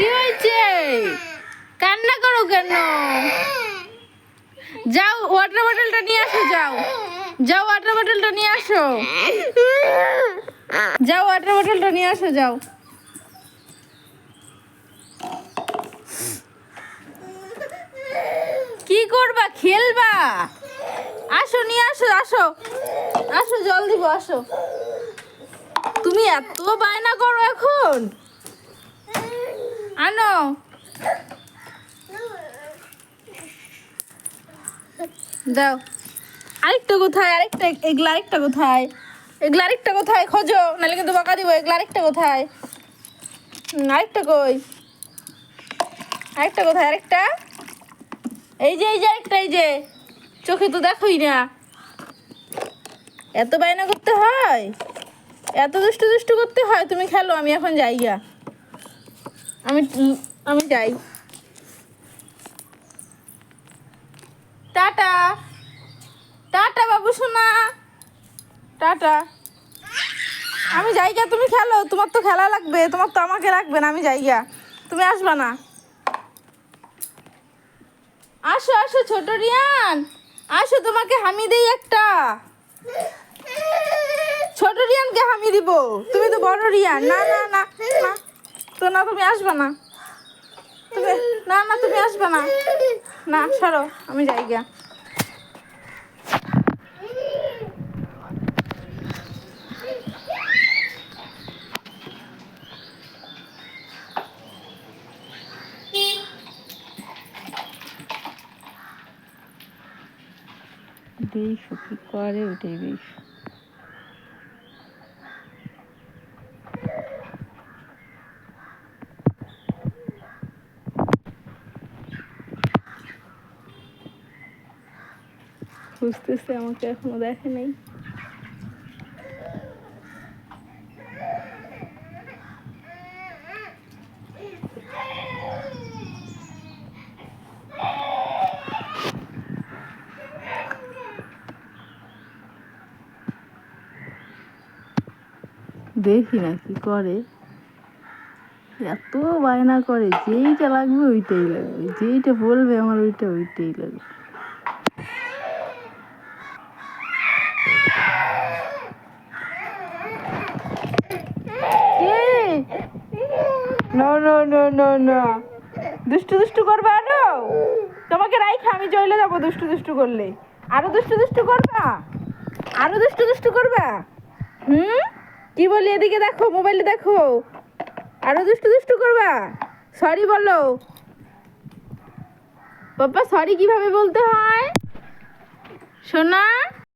কি হয়েছে? কান্না করো কেন? যাও ওয়াটার বটলটা নিয়ে আসো, যাও। যাও ওয়াটার বটলটা নিয়ে আসো। যাও ওয়াটার বটলটা নিয়ে আসো, যাও। কি করবা? খেলবা? আসো, নিয়ে আসো আসো। আসো, জল দিব, আসো। তুমি এত বায়না করো এখন। আনো দাও। আরেকটা কোথায়? আরেকটা এগুলা আরেকটা কোথায়? এগুলা আরেকটা কোথায়? খোঁজো, নাহলে কিন্তু বকা দিব। এগুলা আরেকটা কোথায়? আরেকটা কই? আরেকটা কোথায়? আরেকটা? এই যে এই যে, আরেকটা, এই যে। চোখে তো দেখোই না। এত বায়না করতে হয়? এত দুষ্টু দুষ্টু করতে হয়? তুমি খেলো, আমি এখন যাই গা আমি আমি যাই। টাটা। টাটা বাবু সোনা। টাটা। আমি যাই গা তুমি খেলো। তোমার তো খেলা লাগবে, তোমার তো আমাকে লাগবে না, আমি যাই গা তুমি আসবা না। আসো আসো, ছোট রিয়ান। আসো, তোমাকে হামি দেই একটা। ছোট রিয়ানকে হামি দিব। তুমি তো বড় রিয়ান। না না না না। তো না, তুমি আসবে না। তুমি না না, তুমি আসবে না। না সরো আমি যাই গিয়া। দেখো কি করে ওটাই বেশ খুঁজতেছে আমাকে এখনও দেখে নাই। দেখি না কি করে। এত বায়না করে, যেইটা লাগবে ওইটাই লাগবে, যেইটা বলবে আমার ওইটা ওইটাই লাগবে। No no no no no দুষ্টু দুষ্টু করবা আরও? তোমাকে রাইখা, আমি চলে যাব দুষ্টু দুষ্টু করলে। আরও দুষ্টু দুষ্টু করবা? আরও দুষ্টু দুষ্টু করবা? হুম? কি বলি এদিকে দেখো, মোবাইলে দেখো। আরও দুষ্টু দুষ্টু করবা? সরি বলো। বাবা সরি কীভাবে বলতে হয়? সোনা?